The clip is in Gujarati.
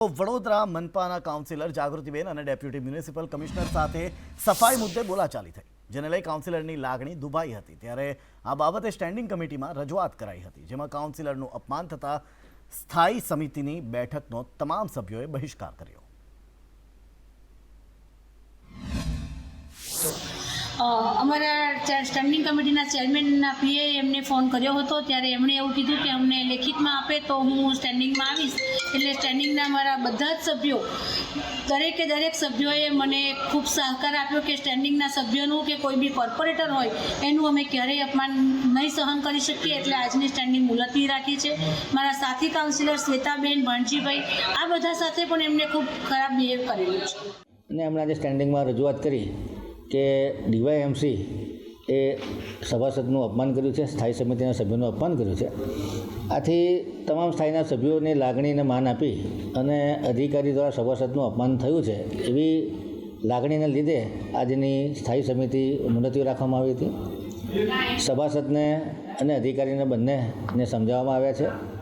વડોદરા મનપાના કાઉન્સિલર જાગૃતિબેન અને ડેપ્યુટી મ્યુનિસિપલ કમિશનર સાથે સફાઈ મુદ્દે બોલાચાલી થઈ, જેને લઈ કાઉન્સિલરની લાગણી દુભાઈ હતી. ત્યારે આ બાબતે સ્ટેન્ડિંગ કમિટીમાં રજૂઆત કરાઈ હતી, જેમાં કાઉન્સિલરનું અપમાન થતા સ્થાયી સમિતિની બેઠકનો તમામ સભ્યોએ બહિષ્કાર કર્યો. અમારા સ્ટેન્ડિંગ કમિટીના ચેરમેનના પીએ એમને ફોન કર્યો હતો, ત્યારે એમણે એવું કીધું કે અમને લેખિતમાં આપે તો હું સ્ટેન્ડિંગમાં આવીશ. એટલે સ્ટેન્ડિંગના મારા બધા જ સભ્યો, દરેકે દરેક સભ્યોએ મને ખૂબ સહકાર આપ્યો કે સ્ટેન્ડિંગના સભ્યોનું કે કોઈ બી કોર્પોરેટર હોય, એનું અમે ક્યારેય અપમાન નહીં સહન કરી શકીએ. એટલે આજની સ્ટેન્ડિંગ મુલતવી રાખી છે. મારા સાથી કાઉન્સિલર શ્વેતાબેન ભણજીભાઈ, આ બધા સાથે પણ એમને ખૂબ ખરાબ બિહેવ કરેલું છે. અને હમણાં જે સ્ટેન્ડિંગમાં રજૂઆત કરી કે ડીવાયએમસી એ સભાસદનું અપમાન કર્યું છે, સ્થાયી સમિતિના સભ્યોનું અપમાન કર્યું છે. આથી તમામ સ્થાયીના સભ્યોની લાગણીને માન આપી અને અધિકારી દ્વારા સભાસદનું અપમાન થયું છે, એવી લાગણીને લીધે આજની સ્થાયી સમિતિ મુલતવી રાખવામાં આવી હતી. સભાસદને અને અધિકારીને બંનેને સમજાવવામાં આવ્યા છે.